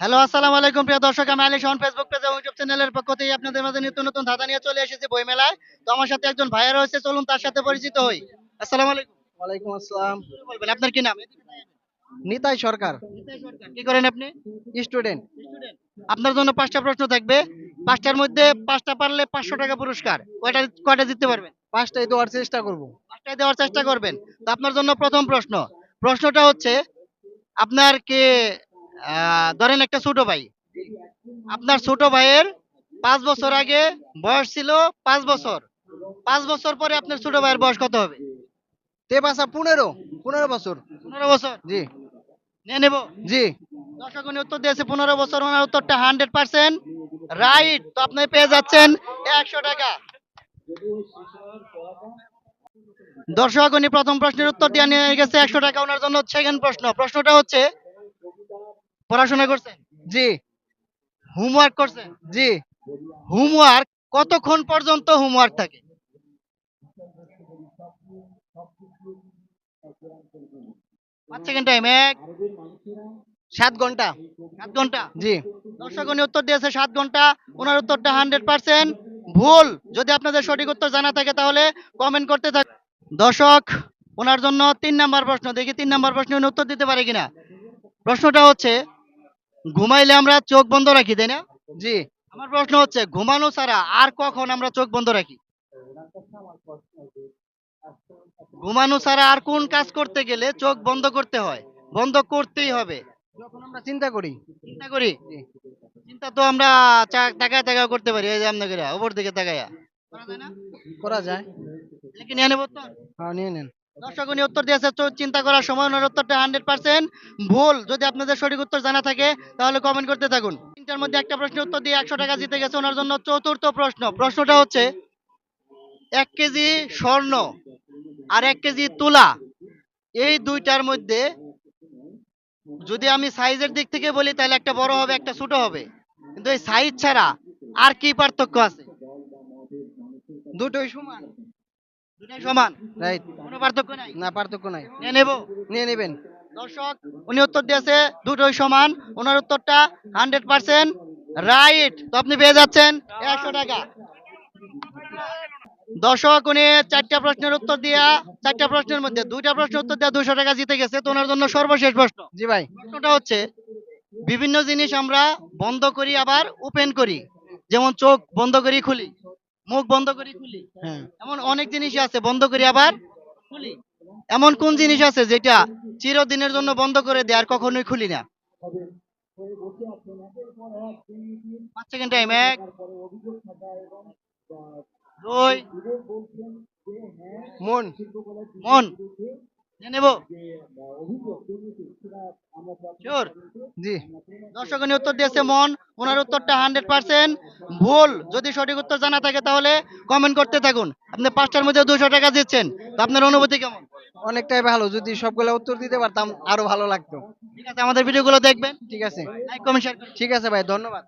Hello আসসালামু আলাইকুম প্রিয় দর্শক আমি আলী শাহন ফেসবুক পেজ এবং ইউটিউব চ্যানেলের পক্ষ থেকে আপনাদের মাঝে নিত্য নতুন ধাঁধা নিয়ে চলে এসেছি বই মেলায় তো আমার সাথে একজন ভাইয়া রয়েছে চলুন তার সাথে পরিচিত হই। আসসালামু আলাইকুম। ওয়ালাইকুম আসসালাম। বলবেন? আপনার কি নাম? নিতাই সরকার। কি করেন আপনি? স্টুডেন্ট। আপনার জন্য পাঁচটা প্রশ্ন থাকবে। পাঁচটার মধ্যে পাঁচটা পারলে পাঁচশো টাকা পুরস্কার। কয়টা কয়টা জিততে পারবেন? পাঁচটাই দেওয়ার চেষ্টা করব। পাঁচটায় দেওয়ার চেষ্টা করবেন। তো আপনার জন্য প্রথম প্রশ্ন। প্রশ্নটা হচ্ছে আপনার কে ধরেন একটা ছোট ভাই। আপনার ছোট ভাইয়ের পাঁচ বছর আগে বয়স ছিল পাঁচ বছর। পাঁচ বছর পরে আপনার ছোট ভাইয়ের বয়স কত হবে? তে পাশা পনেরো পনেরো বছর। পনেরো বছর? জি। নিয়ে নেব? জি। দর্শক উনি উত্তর দিয়েছে পনেরো বছর ওনার উত্তরটা হান্ড্রেড পার্সেন্ট রাইট তো আপনি পেয়ে যাচ্ছেন একশো টাকা। দর্শক উনি প্রথম প্রশ্নের উত্তর দিয়ে নিয়ে গেছে একশো টাকা ওনার জন্য সেকেন্ড প্রশ্ন। প্রশ্নটা হচ্ছে পড়াশোনা করছেন? জি। হোমওয়ার্ক করছেন? জি। হোমওয়ার্ক কতক্ষণ পর্যন্ত হোমওয়ার্ক থাকে? দর্শক উনি উত্তর দিয়েছে সাত ঘণ্টা। ওনার উত্তরটা হান্ড্রেড পার্সেন্ট ভুল। যদি আপনাদের সঠিক উত্তর জানা থাকে তাহলে কমেন্ট করতে দর্শক, ওনার জন্য তিন নাম্বার প্রশ্ন। দেখি তিন নাম্বার প্রশ্নে উনি উত্তর দিতে পারে কিনা? প্রশ্নটা হচ্ছে ঘুমাইলে আমরা চোখ বন্ধ রাখি তাই না? জি। আমার প্রশ্ন হচ্ছে ঘুমানো ছাড়া আর কখন আমরা চোখ বন্ধ রাখি? ঘুমানো ছাড়া আর কোন কাজ করতে গেলে চোখ বন্ধ করতে হয়? বন্ধ করতেই হবে। যখন আমরা চিন্তা করি। চিন্তা করি? চিন্তা তো আমরা তাকায় তাকায় করতে পারি এই যে আপনাকে উপর দিকে তাকায়া। করা যায় না? করা যায়। নিয়ে নেব তো? হ্যাঁ নিয়ে নেন। দর্শক উত্তর দিয়েছে চিন্তা করার সময় ওনার উত্তরটা হান্ড্রেড পার্সেন্ট ভুল। যদি আপনাদের সঠিক উত্তর জানা থাকে, তাহলে কমেন্ট করতে থাকুন। তিনটার মধ্যে একটা প্রশ্নের উত্তর দিয়ে একশো টাকা জিতে গেছে, ওনার জন্য চতুর্থ প্রশ্ন। প্রশ্নটা হচ্ছে, এক কেজি স্বর্ণ আর এক কেজি তুলা, এই দুইটার মধ্যে যদি আমি সাইজের দিক থেকে বলি, তাহলে একটা বড় হবে, একটা ছোট হবে। কিন্তু এই সাইজ ছাড়া আর কি পার্থক্য আছে? দুটোই সমান। সমান। রাইট কোনো পার্থক্য নাই? না পার্থক্য নাই। নিয়ে নেব? নিয়ে নেবেন। দর্শক উনি উত্তর দিয়েছে দুটোই সমান। ওনার উত্তরটা হান্ড্রেড পার্সেন্ট রাইট তো আপনি পেয়ে যাচ্ছেন একশো টাকা। দর্শক উনি চারটা প্রশ্নের উত্তর দিয়া চারটা প্রশ্নের মধ্যে দুইটা প্রশ্নের উত্তর দিয়া দুশো টাকা জিতে গেছে। তো ওনার জন্য সর্বশেষ প্রশ্ন। জি ভাই। প্রশ্নটা হচ্ছে বিভিন্ন জিনিস আমরা বন্ধ করি আবার ওপেন করি। যেমন চোখ বন্ধ করি খুলি। মুখ বন্ধ করি খুলি। হ্যাঁ। এমন অনেক জিনিসই আছে বন্ধ করি আবার খুলি। এমন কোন জিনিস আছে যেটা চিরদিনের জন্য বন্ধ করে দেয় আর কখনোই খুলি না? পাঁচ সেকেন্ড টাইম এক দুই মন। মন। নেব। জি। দর্শক উত্তর দিয়েছে মন ওনার উত্তরটা হান্ড্রেড পার্সেন্ট ভুল। যদি সঠিক উত্তর জানা থাকে তাহলে কমেন্ট করতে থাকুন। আপনি পাঁচটার মধ্যে দুশো টাকা দিচ্ছেন। তো আপনার অনুভূতি কেমন? অনেকটাই ভালো। যদি সবগুলো উত্তর দিতে পারতাম আরও ভালো লাগতো। ঠিক আছে আমাদের ভিডিওগুলো দেখবেন। ঠিক আছে। লাইক কমেন্ট শেয়ার ঠিক আছে ভাই ধন্যবাদ।